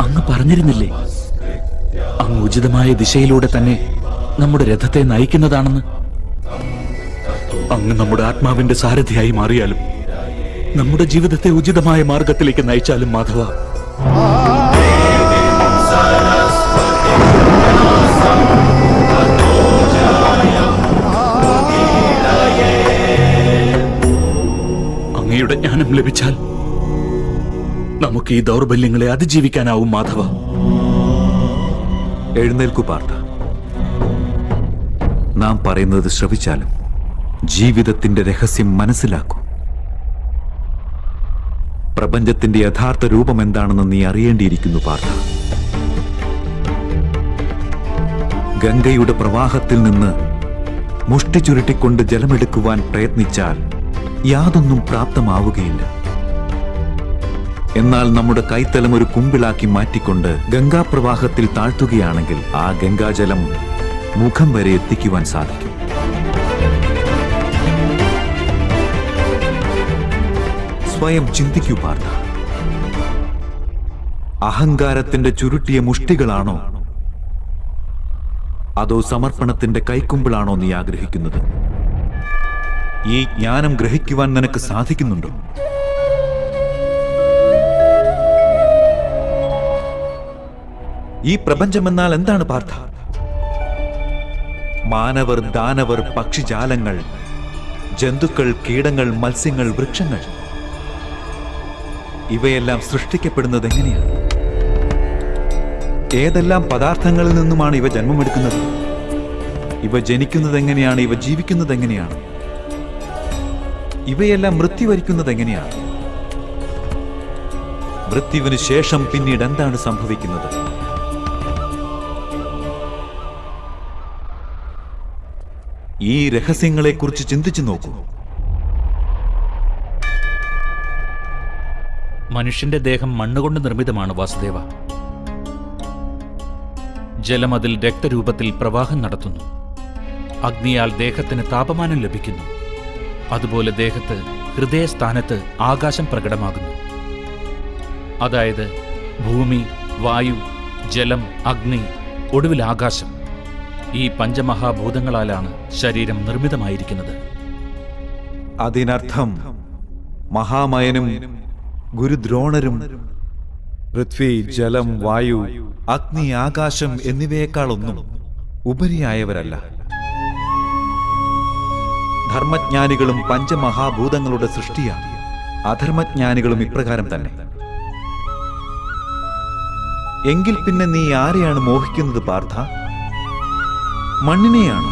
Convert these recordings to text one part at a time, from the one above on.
അങ്ങ് പറഞ്ഞിരുന്നില്ലേ? അങ്ങ് ഉചിതമായ ദിശയിലൂടെ തന്നെ നമ്മുടെ രഥത്തെ നയിക്കുന്നതാണെന്ന്. അങ്ങ് നമ്മുടെ ആത്മാവിന്റെ സാരഥിയായി മാറിയാലും നമ്മുടെ ജീവിതത്തെ ഉചിതമായ മാർഗത്തിലേക്ക് നയിച്ചാലും മാധവ. അങ്ങയുടെ ജ്ഞാനം ലഭിച്ചാൽ നമുക്ക് ഈ ദൗർബല്യങ്ങളെ അതിജീവിക്കാനാവും മാധവ. എഴുന്നേൽക്കു പാർത്ഥ. നാം പറയുന്നത് ശ്രവിച്ചാലും ജീവിതത്തിന്റെ രഹസ്യം മനസ്സിലാക്കൂ. പ്രപഞ്ചത്തിന്റെ യഥാർത്ഥ രൂപം എന്താണെന്ന് നീ അറിയേണ്ടിയിരിക്കുന്നു പാർത്ഥ. ഗംഗയുടെ പ്രവാഹത്തിൽ നിന്ന് മുഷ്ടി ചുരുട്ടിക്കൊണ്ട് ജലമെടുക്കുവാൻ പ്രയത്നിച്ചാൽ യാതൊന്നും പ്രാപ്തമാവുകയില്ല. എന്നാൽ നമ്മുടെ കൈത്തലം ഒരു കുമ്പിളാക്കി മാറ്റിക്കൊണ്ട് ഗംഗാപ്രവാഹത്തിൽ താഴ്ത്തുകയാണെങ്കിൽ ആ ഗംഗാജലം മുഖം വരെ എത്തിക്കുവാൻ സാധിക്കും. സ്വയം ചിന്തിക്കൂ പാർത്ത അഹങ്കാരത്തിന്റെ ചുരുട്ടിയ മുഷ്ടികളാണോ? അതോ സമർപ്പണത്തിന്റെ കൈക്കുമ്പിളാണോ നീ ആഗ്രഹിക്കുന്നത്? ഈ ജ്ഞാനം ഗ്രഹിക്കുവാൻ നിനക്ക് സാധിക്കുന്നുണ്ടോ? ഈ പ്രപഞ്ചമെന്നാൽ എന്താണ് പാർത്ഥ? മാനവർ ദാനവർ പക്ഷിജാലങ്ങൾ ജന്തുക്കൾ കീടങ്ങൾ മത്സ്യങ്ങൾ വൃക്ഷങ്ങൾ. ഇവയെല്ലാം സൃഷ്ടിക്കപ്പെടുന്നത് എങ്ങനെയാണ്? ഏതെല്ലാം പദാർത്ഥങ്ങളിൽ നിന്നുമാണ് ഇവ ജന്മമെടുക്കുന്നത്? ഇവ ജനിക്കുന്നത് എങ്ങനെയാണ്? ഇവ ജീവിക്കുന്നത് എങ്ങനെയാണ്? ഇവയെല്ലാം മൃത്യു വരിക്കുന്നത് എങ്ങനെയാണ്? മൃത്യുവിന് ശേഷം പിന്നീട് എന്താണ് സംഭവിക്കുന്നത്? ഈ രഹസ്യങ്ങളെക്കുറിച്ച് ചിന്തിച്ചു നോക്കൂ. മനുഷ്യന്റെ ദേഹം മണ്ണുകൊണ്ട് നിർമ്മിതമാണ് വാസുദേവ. ജലം അതിൽ രക്തരൂപത്തിൽ പ്രവാഹം നടത്തുന്നു. അഗ്നിയാൽ ദേഹത്തിന് താപമാനം ലഭിക്കുന്നു. അതുപോലെ ദേഹത്ത് ഹൃദയസ്ഥാനത്ത് ആകാശം പ്രകടമാകുന്നു. അതായത് ഭൂമി വായു ജലം അഗ്നി ഒടുവിൽ ആകാശം. ഈ പഞ്ചമഹാഭൂതങ്ങളാലാണ് ശരീരം നിർമ്മിതമായിരിക്കുന്നത്. അതിനർത്ഥം മഹാമയനും ഗുരുദ്രോണരും പൃഥ്വി ജലം വായു അഗ്നി ആകാശം എന്നിവയെക്കാളൊന്നും ഉപരിയായവരല്ല. ധർമ്മജ്ഞാനികളും പഞ്ചമഹാഭൂതങ്ങളുടെ സൃഷ്ടിയാണ്. അധർമ്മജ്ഞാനികളും ഇപ്രകാരം തന്നെ. എങ്കിൽ പിന്നെ നീ ആരെയാണ് മോഹിക്കുന്നത് പാർത്ഥ? മണ്ണിനെയാണ്.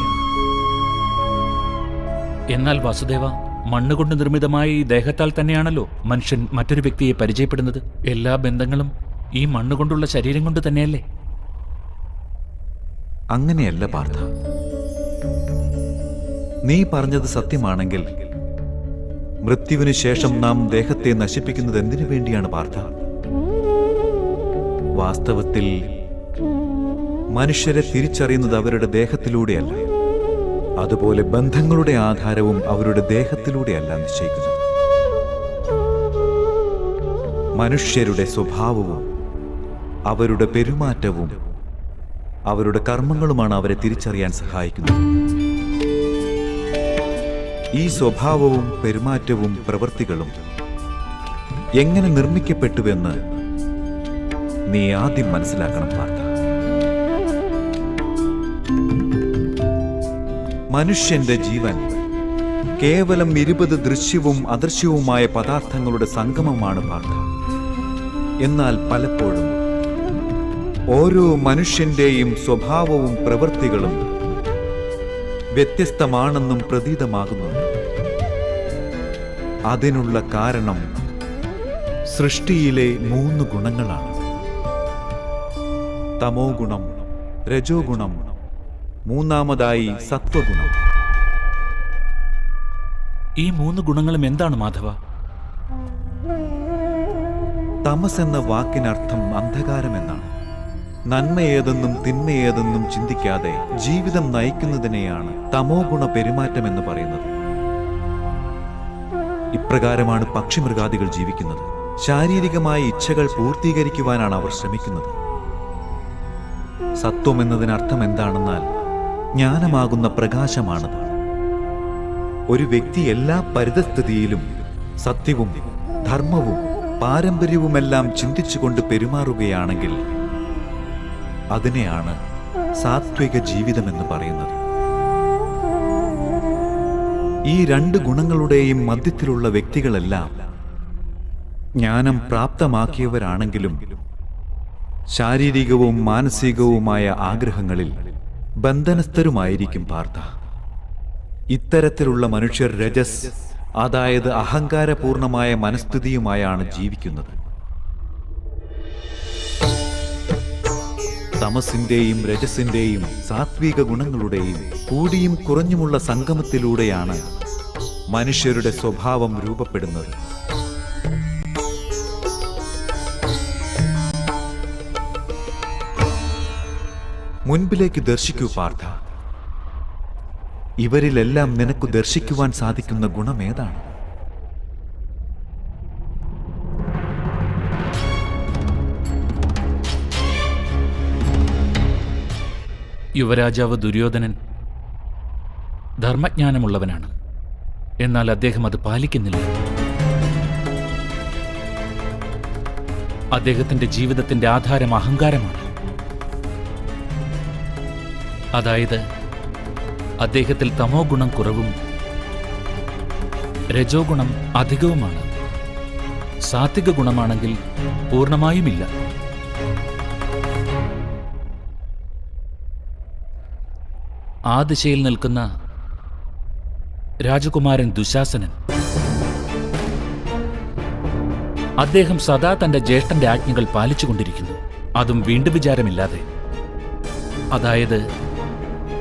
എന്നാൽ വാസുദേവ മണ്ണുകൊണ്ട് നിർമ്മിതമായ ഈ ദേഹത്താൽ തന്നെയാണല്ലോ മനുഷ്യൻ മറ്റൊരു വ്യക്തിയെ പരിചയപ്പെടുന്നത്. എല്ലാ ബന്ധങ്ങളും ഈ മണ്ണുകൊണ്ടുള്ള ശരീരം കൊണ്ട് തന്നെയല്ലേ? അങ്ങനെയല്ല പാർത്ഥ. നീ പറഞ്ഞത് സത്യമാണെങ്കിൽ മൃത്യുവിനു ശേഷം നാം ദേഹത്തെ നശിപ്പിക്കുന്നത് എന്തിനു വേണ്ടിയാണ് പാർത്ഥ? വാസ്തവത്തിൽ മനുഷ്യരെ തിരിച്ചറിയുന്നത് അവരുടെ ദേഹത്തിലൂടെയല്ല. അതുപോലെ ബന്ധങ്ങളുടെ ആധാരവും അവരുടെ ദേഹത്തിലൂടെയല്ല നിശ്ചയിക്കുന്നത്. മനുഷ്യരുടെ സ്വഭാവവും അവരുടെ പെരുമാറ്റവും അവരുടെ കർമ്മങ്ങളുമാണ് അവരെ തിരിച്ചറിയാൻ സഹായിക്കുന്നത്. ഈ സ്വഭാവവും പെരുമാറ്റവും പ്രവൃത്തികളും എങ്ങനെ നിർമ്മിക്കപ്പെട്ടുവെന്ന് നീ ആദ്യം മനസ്സിലാക്കണം പാർത്ഥ. മനുഷ്യന്റെ ജീവൻ. കേവലം ഇരുപത് ദൃശ്യവും അദൃശ്യവുമായ പദാർത്ഥങ്ങളുടെ സംഗമമാണ് പാർത്ഥ. എന്നാൽ പലപ്പോഴും ഓരോ മനുഷ്യന്റെയും സ്വഭാവവും പ്രവൃത്തികളും വ്യത്യസ്തമാണെന്നും പ്രതീതമാകുന്നുണ്ട്. അതിനുള്ള കാരണം സൃഷ്ടിയിലെ മൂന്ന് ഗുണങ്ങളാണ്. തമോ ഗുണം രജോ ഗുണം മൂന്നാമതായി സത്വഗുണം. ഈ മൂന്ന് ഗുണങ്ങളും എന്താണ് മാധവ? തമസ് എന്ന വാക്കിനർത്ഥം അന്ധകാരം എന്നാണ് നന്മ ഏതെന്നും തിന്മ ഏതെന്നും ചിന്തിക്കാതെ ജീവിതം നയിക്കുന്നതിനെയാണ് തമോ ഗുണ പെരുമാറ്റം എന്ന് പറയുന്നത്. ഇപ്രകാരമാണ് പക്ഷിമൃഗാദികൾ ജീവിക്കുന്നത്. ശാരീരികമായ ഇച്ഛകൾ പൂർത്തീകരിക്കുവാനാണ് അവർ ശ്രമിക്കുന്നത്. സത്വം എന്നതിനർത്ഥം എന്താണെന്നാൽ ജ്ഞാനമാകുന്ന പ്രകാശമാണ് ഒരു വ്യക്തി എല്ലാ പരിതസ്ഥിതിയിലും സത്യവും ധർമ്മവും പാരമ്പര്യവുമെല്ലാം ചിന്തിച്ചുകൊണ്ട് പെരുമാറുകയാണെങ്കിൽ അതിനെയാണ് സാത്വിക ജീവിതമെന്ന് പറയുന്നത്. ഈ രണ്ട് ഗുണങ്ങളുടെയും മധ്യത്തിലുള്ള വ്യക്തികളെല്ലാം ജ്ഞാനം പ്രാപ്തമാക്കിയവരാണെങ്കിലും ശാരീരികവും മാനസികവുമായ ആഗ്രഹങ്ങളിൽ ബന്ധനസ്ഥരുമായിരിക്കും പാർത്ഥ. ഇത്തരത്തിലുള്ള മനുഷ്യർ രജസ് അതായത് അഹങ്കാരപൂർണമായ മനസ്ഥിതിയുമായാണ് ജീവിക്കുന്നത്. തമസിന്റെയും രജസിന്റെയും സാത്വിക ഗുണങ്ങളുടെയും കൂടിയും കുറഞ്ഞുമുള്ള സംഗമത്തിലൂടെയാണ് മനുഷ്യരുടെ സ്വഭാവം രൂപപ്പെടുന്നത്. മുൻപിലേക്ക് ദർശിക്കൂ പാർത്ഥ. ഇവരിലെല്ലാം നിനക്ക് ദർശിക്കുവാൻ സാധിക്കുന്ന ഗുണമേതാണ് യുവരാജാവ് ദുര്യോധനൻ ധർമ്മജ്ഞാനമുള്ളവനാണ്. എന്നാൽ അദ്ദേഹം അത് പാലിക്കുന്നില്ല. അദ്ദേഹത്തിന്റെ ജീവിതത്തിന്റെ ആധാരം അഹങ്കാരമാണ്. അതായത് അദ്ദേഹത്തിൽ തമോ ഗുണം കുറവും രജോ ഗുണം അധികവുമാണ്. സാത്വിക ഗുണമാണെങ്കിൽ പൂർണമായുമില്ല. ആ ദിശയിൽ നിൽക്കുന്ന രാജകുമാരൻ ദുശാസനൻ അദ്ദേഹം സദാ തന്റെ ജ്യേഷ്ഠന്റെ ആജ്ഞകൾ പാലിച്ചുകൊണ്ടിരിക്കുന്നു. അതും വീണ്ടും വിചാരമില്ലാതെ. അതായത്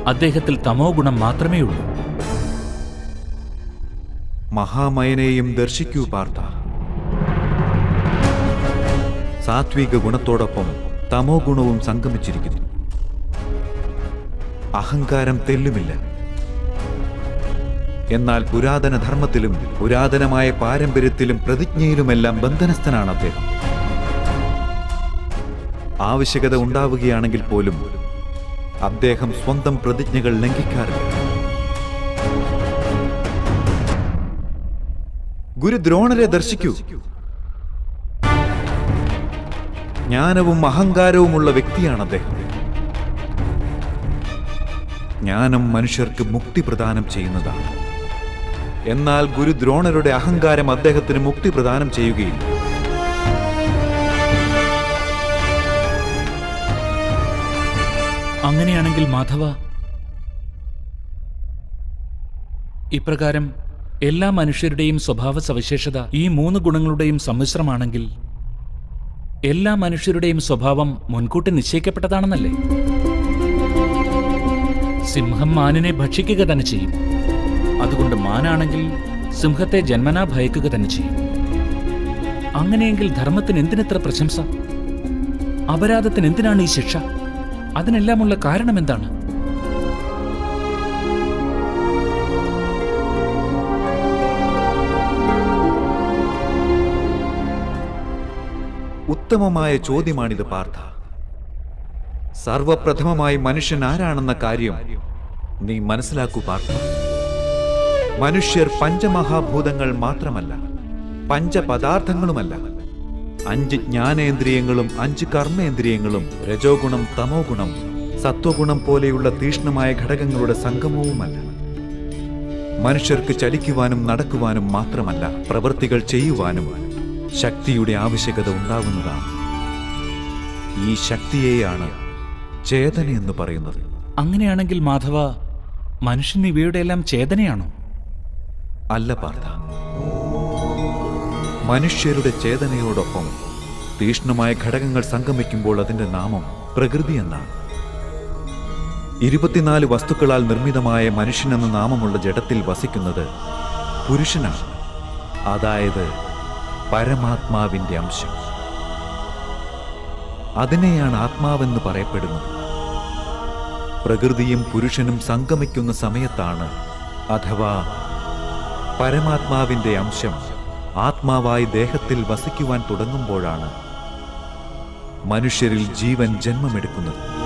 അദ്ദേഹത്തിൽ തമോ ഗുണം മാത്രമേ ഉള്ളൂ. മഹാമയനെയും ദർശിക്കൂ പാർത്ഥ. സാത്വിക ഗുണത്തോടൊപ്പം തമോ ഗുണവും സംഗമിച്ചിരിക്കുന്നു. അഹങ്കാരം തെല്ലുമില്ല. എന്നാൽ പുരാതന ധർമ്മത്തിലും പുരാതനമായ പാരമ്പര്യത്തിലും പ്രതിജ്ഞയിലുമെല്ലാം ബന്ധനസ്ഥനാണ് അദ്ദേഹം. ആവശ്യകത ഉണ്ടാവുകയാണെങ്കിൽ പോലും അദ്ദേഹം സ്വന്തം പ്രതിജ്ഞകൾ ലംഘിക്കാറില്ല. ഗുരു ദ്രോണരെ ദർശിക്കൂ. ജ്ഞാനവും അഹങ്കാരവുമുള്ള വ്യക്തിയാണ് അദ്ദേഹം ജ്ഞാനം മനുഷ്യർക്ക് മുക്തി പ്രദാനം ചെയ്യുന്നതാണ്. എന്നാൽ ഗുരു ദ്രോണരുടെ അഹങ്കാരം അദ്ദേഹത്തിന് മുക്തി പ്രദാനം ചെയ്യുകയില്ല. അങ്ങനെയാണെങ്കിൽ മാധവ ഇപ്രകാരം എല്ലാ മനുഷ്യരുടെയും സ്വഭാവ സവിശേഷത ഈ മൂന്ന് ഗുണങ്ങളുടെയും സമ്മിശ്രമാണെങ്കിൽ എല്ലാ മനുഷ്യരുടെയും സ്വഭാവം മുൻകൂട്ടി നിശ്ചയിക്കപ്പെട്ടതാണെന്നല്ലേ? സിംഹം മാനിനെ ഭക്ഷിക്കുക തന്നെ ചെയ്യും. അതുകൊണ്ട് മാനാണെങ്കിൽ സിംഹത്തെ ജന്മനാ ഭയക്കുക തന്നെ ചെയ്യും. അങ്ങനെയെങ്കിൽ ധർമ്മത്തിന് എന്തിനെത്ര പ്രശംസ? അപരാധത്തിന് എന്തിനാണ് ഈ ശിക്ഷ? അതിനെല്ലാമുള്ള കാരണം എന്താണ് ഉത്തമമായ ചോദ്യമാണിത് പാർത്ഥ. സർവപ്രഥമമായി മനുഷ്യൻ ആരാണെന്ന കാര്യം നീ മനസ്സിലാക്കൂ പാർത്ഥ. മനുഷ്യർ പഞ്ചമഹാഭൂതങ്ങൾ മാത്രമല്ല പഞ്ചപദാർത്ഥങ്ങളുമല്ല. അഞ്ച് ജ്ഞാനേന്ദ്രിയങ്ങളും അഞ്ച് കർമ്മേന്ദ്രിയങ്ങളും രജോ ഗുണം തമോ ഗുണം സത്വഗുണം പോലെയുള്ള തീഷ്ണമായ ഘടകങ്ങളുടെ സംഗമവുമല്ല. മനുഷ്യർക്ക് ചലിക്കുവാനും നടക്കുവാനും മാത്രമല്ല പ്രവൃത്തികൾ ചെയ്യുവാനും ശക്തിയുടെ ആവശ്യകത ഉണ്ടാകുന്നതാണ്. ഈ ശക്തിയെയാണ് ചേതന എന്ന് പറയുന്നത്. അങ്ങനെയാണെങ്കിൽ മാധവ മനുഷ്യൻ ഇവയുടെ എല്ലാം ചേതനയാണോ? അല്ല പാർത്ഥ. മനുഷ്യരുടെ ചേതനയോടൊപ്പം തീഷ്ണമായ ഘടകങ്ങൾ സംഗമിക്കുമ്പോൾ അതിന്റെ നാമം പ്രകൃതി എന്നാണ്. ഇരുപത്തിനാല് വസ്തുക്കളാൽ നിർമ്മിതമായ മനുഷ്യൻ എന്ന നാമമുള്ള ജഡത്തിൽ വസിക്കുന്നത് പുരുഷനാണ്. അതായത് പരമാത്മാവിന്റെ അംശം. അതിനെയാണ് ആത്മാവെന്ന് പറയപ്പെടുന്നത്. പ്രകൃതിയും പുരുഷനും സംഗമിക്കുന്ന സമയത്താണ് അഥവാ പരമാത്മാവിന്റെ അംശം ആത്മാവായി ദേഹത്തിൽ വസിക്കുവാൻ തുടങ്ങുമ്പോഴാണ് മനുഷ്യരിൽ ജീവൻ ജന്മമെടുക്കുന്നത്.